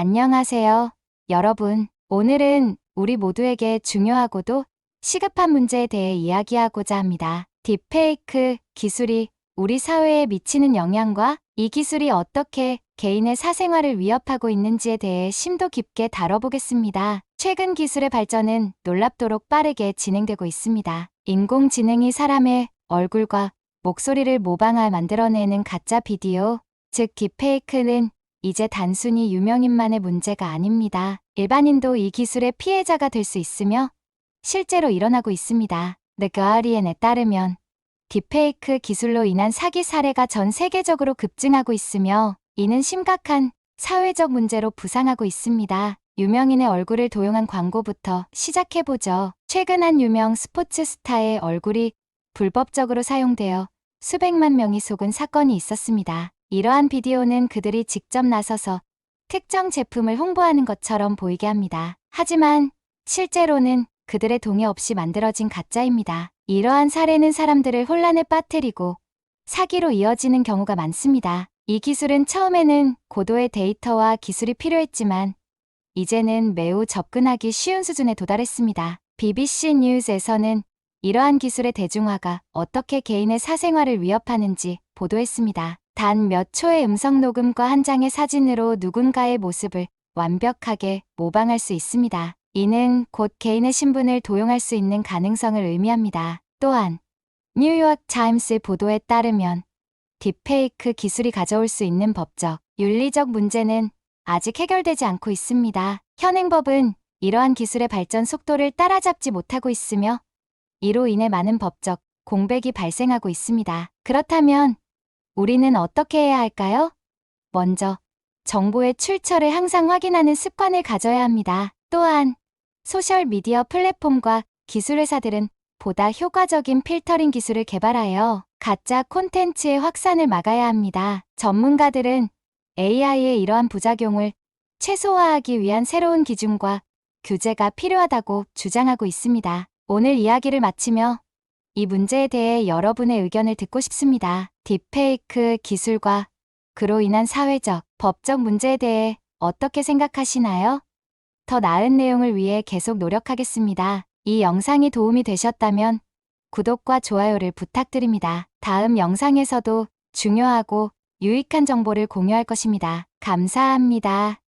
안녕하세요. 여러분, 오늘은 우리 모두에게 중요하고도 시급한 문제에 대해 이야기하고자 합니다. 딥페이크 기술이 우리 사회에 미치는 영향과 이 기술이 어떻게 개인의 사생활을 위협하고 있는지에 대해 심도 깊게 다뤄보겠습니다. 최근 기술의 발전은 놀랍도록 빠르게 진행되고 있습니다. 인공지능이 사람의 얼굴과 목소리를 모방하 만들어내는 가짜 비디오, 즉 딥페이크는 이제 단순히 유명인만의 문제가 아닙니다. 일반인도 이 기술의 피해자가 될 수 있으며 실제로 일어나고 있습니다. The Guardian에 따르면 딥페이크 기술로 인한 사기 사례가 전 세계적으로 급증하고 있으며 이는 심각한 사회적 문제로 부상하고 있습니다. 유명인의 얼굴을 도용한 광고부터 시작해보죠. 최근 한 유명 스포츠 스타의 얼굴이 불법적으로 사용되어 수백만 명이 속은 사건이 있었습니다. 이러한 비디오는 그들이 직접 나서서 특정 제품을 홍보하는 것처럼 보이게 합니다. 하지만 실제로는 그들의 동의 없이 만들어진 가짜입니다. 이러한 사례는 사람들을 혼란에 빠뜨리고 사기로 이어지는 경우가 많습니다. 이 기술은 처음에는 고도의 데이터와 기술이 필요했지만 이제는 매우 접근하기 쉬운 수준에 도달했습니다. BBC 뉴스에서는 이러한 기술의 대중화가 어떻게 개인의 사생활을 위협하는지 보도했습니다. 단 몇 초의 음성 녹음과 한 장의 사진으로 누군가의 모습을 완벽하게 모방할 수 있습니다. 이는 곧 개인의 신분을 도용할 수 있는 가능성을 의미합니다. 또한 뉴욕 타임스 보도에 따르면 딥페이크 기술이 가져올 수 있는 법적, 윤리적 문제는 아직 해결되지 않고 있습니다. 현행법은 이러한 기술의 발전 속도를 따라잡지 못하고 있으며 이로 인해 많은 법적 공백이 발생하고 있습니다. 그렇다면 우리는 어떻게 해야 할까요? 먼저 정보의 출처를 항상 확인하는 습관을 가져야 합니다. 또한 소셜미디어 플랫폼과 기술 회사들은 보다 효과적인 필터링 기술을 개발하여 가짜 콘텐츠의 확산을 막아야 합니다. 전문가들은 AI의 이러한 부작용을 최소화하기 위한 새로운 기준과 규제가 필요하다고 주장하고 있습니다. 오늘 이야기를 마치며 이 문제에 대해 여러분의 의견을 듣고 싶습니다. 딥페이크 기술과 그로 인한 사회적, 법적 문제에 대해 어떻게 생각하시나요? 더 나은 내용을 위해 계속 노력하겠습니다. 이 영상이 도움이 되셨다면 구독과 좋아요를 부탁드립니다. 다음 영상에서도 중요하고 유익한 정보를 공유할 것입니다. 감사합니다.